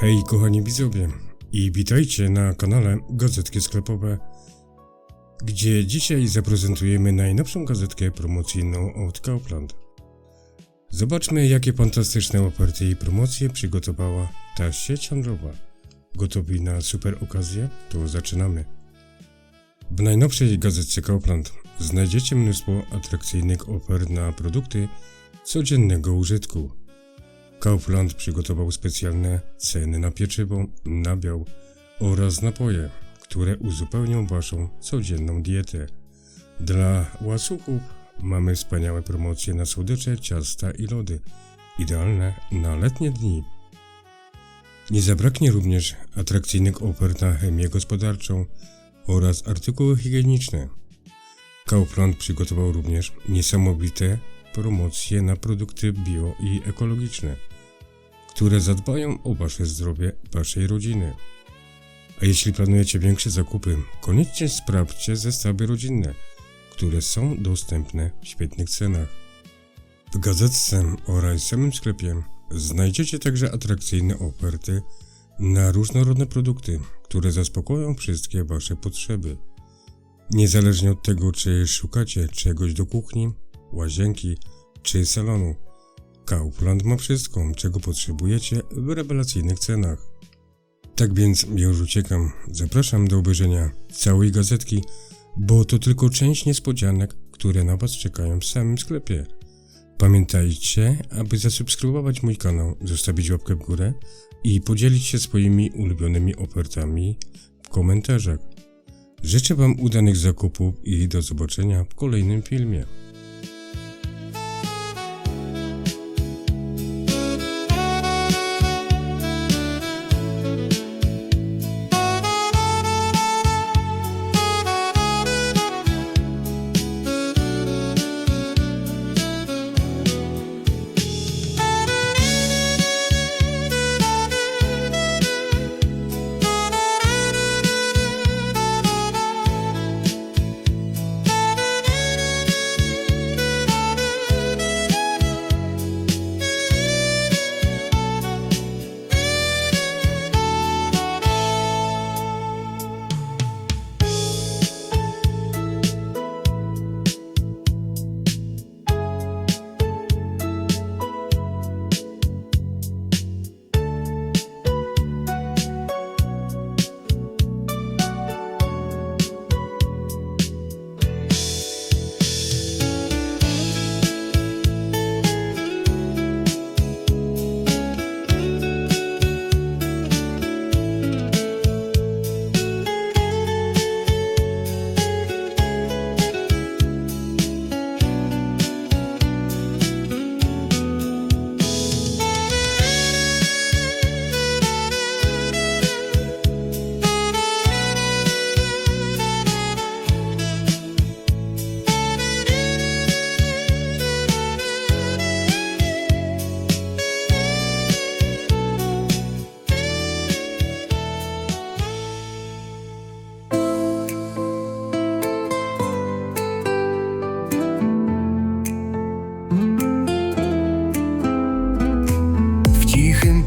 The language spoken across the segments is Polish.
Hej kochani widzowie i witajcie na kanale Gazetki Sklepowe, gdzie dzisiaj zaprezentujemy najnowszą gazetkę promocyjną od Kaufland. Zobaczmy jakie fantastyczne oferty i promocje przygotowała ta sieć handlowa. Gotowi na super okazję? To zaczynamy. W najnowszej gazetce Kaufland znajdziecie mnóstwo atrakcyjnych ofert na produkty codziennego użytku. Kaufland przygotował specjalne ceny na pieczywo, nabiał oraz napoje, które uzupełnią Waszą codzienną dietę. Dla łasuchów mamy wspaniałe promocje na słodycze, ciasta i lody, idealne na letnie dni. Nie zabraknie również atrakcyjnych ofert na chemię gospodarczą oraz artykuły higieniczne. Kaufland przygotował również niesamowite promocje na produkty bio i ekologiczne, które zadbają o Wasze zdrowie Waszej rodziny. A jeśli planujecie większe zakupy, koniecznie sprawdźcie zestawy rodzinne, które są dostępne w świetnych cenach. W gazetce oraz samym sklepie znajdziecie także atrakcyjne oferty na różnorodne produkty, które zaspokoją wszystkie Wasze potrzeby. Niezależnie od tego, czy szukacie czegoś do kuchni, łazienki czy salonu, Kaufland ma wszystko, czego potrzebujecie w rewelacyjnych cenach. Tak więc ja już uciekam. Zapraszam do obejrzenia całej gazetki, bo to tylko część niespodzianek, które na Was czekają w samym sklepie. Pamiętajcie, aby zasubskrybować mój kanał, zostawić łapkę w górę i podzielić się swoimi ulubionymi ofertami w komentarzach. Życzę Wam udanych zakupów i do zobaczenia w kolejnym filmie.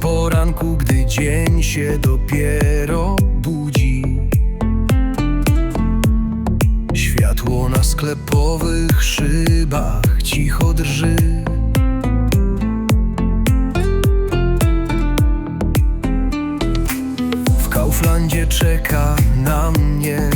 Poranku, gdy dzień się dopiero budzi. Światło na sklepowych szybach cicho drży. W Kauflandzie czeka na mnie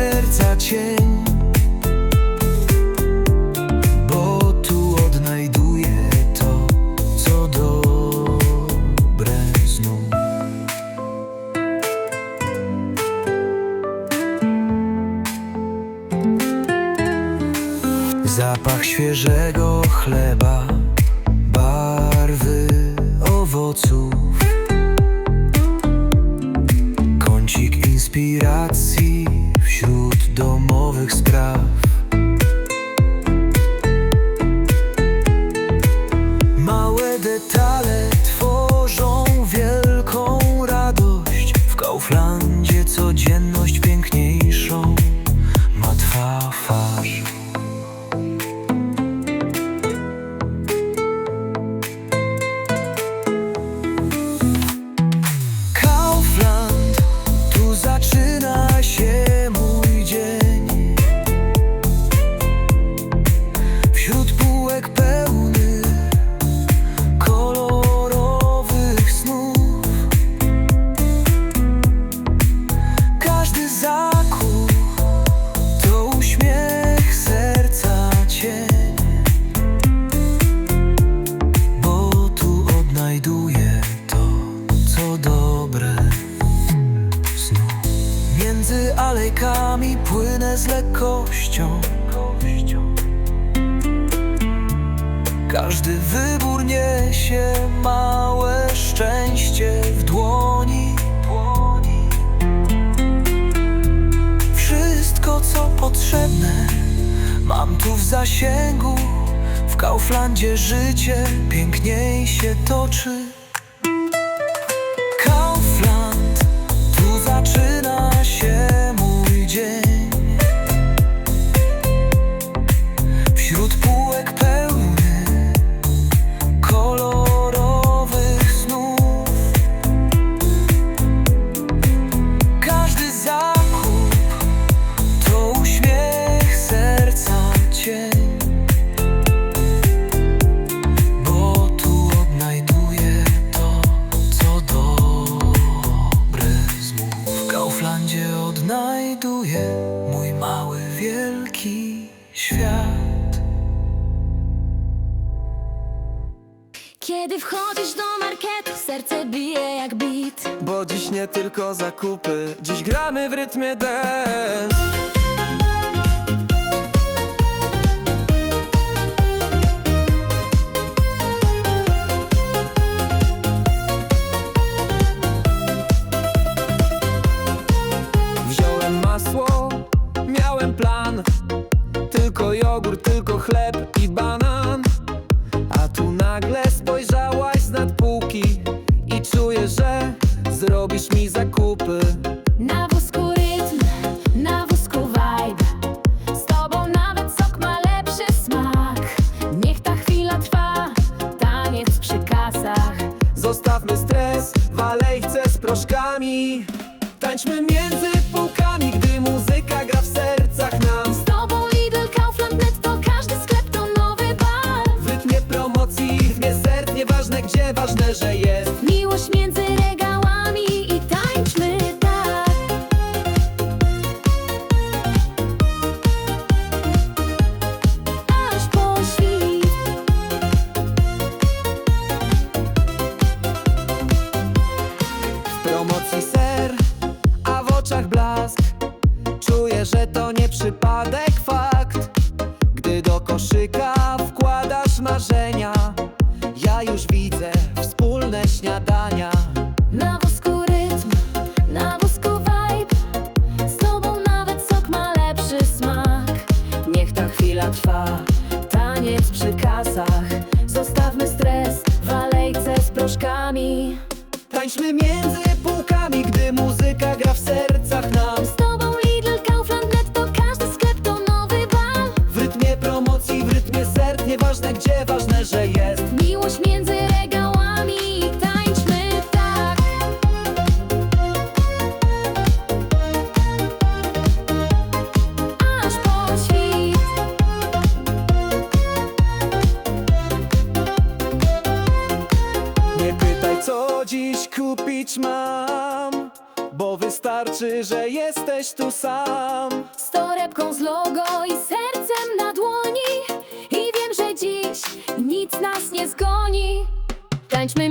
serca cień Bo tu odnajduję to, co dobre znów Zapach świeżego chleba Barwy owoców. Kącik inspiracji. Domowych spraw. Zasięgu. W Kauflandzie życie piękniej się toczy. Kaufland, tu zaczyna się mój dzień. Wśród nie tylko zakupy, dziś gramy w rytmie dance. Wziąłem masło, miałem plan. Tylko jogurt, tylko chleb i banan. A tu nagle spojrzałaś nad półki I czuję, że zrobisz mi zakupy Na wózku rytm, na wózku vibe. Z tobą nawet sok ma lepszy smak. Niech ta chwila trwa, taniec przy kasach. Zostawmy stres w alejce z proszkami Tańczmy między koszyka wkładasz marzenia. Ja już widzę wspólne śniadania. Na wózku rytm, na wózku vibe. Z tobą nawet sok ma lepszy smak. Niech ta chwila trwa, taniec przy kasach. Zostawmy stres w alejce z proszkami. Tańczmy między wystarczy, że jesteś tu sam. Z torebką z logo i sercem na dłoni. I wiem, że dziś nic nas nie zgoni. Tańczmy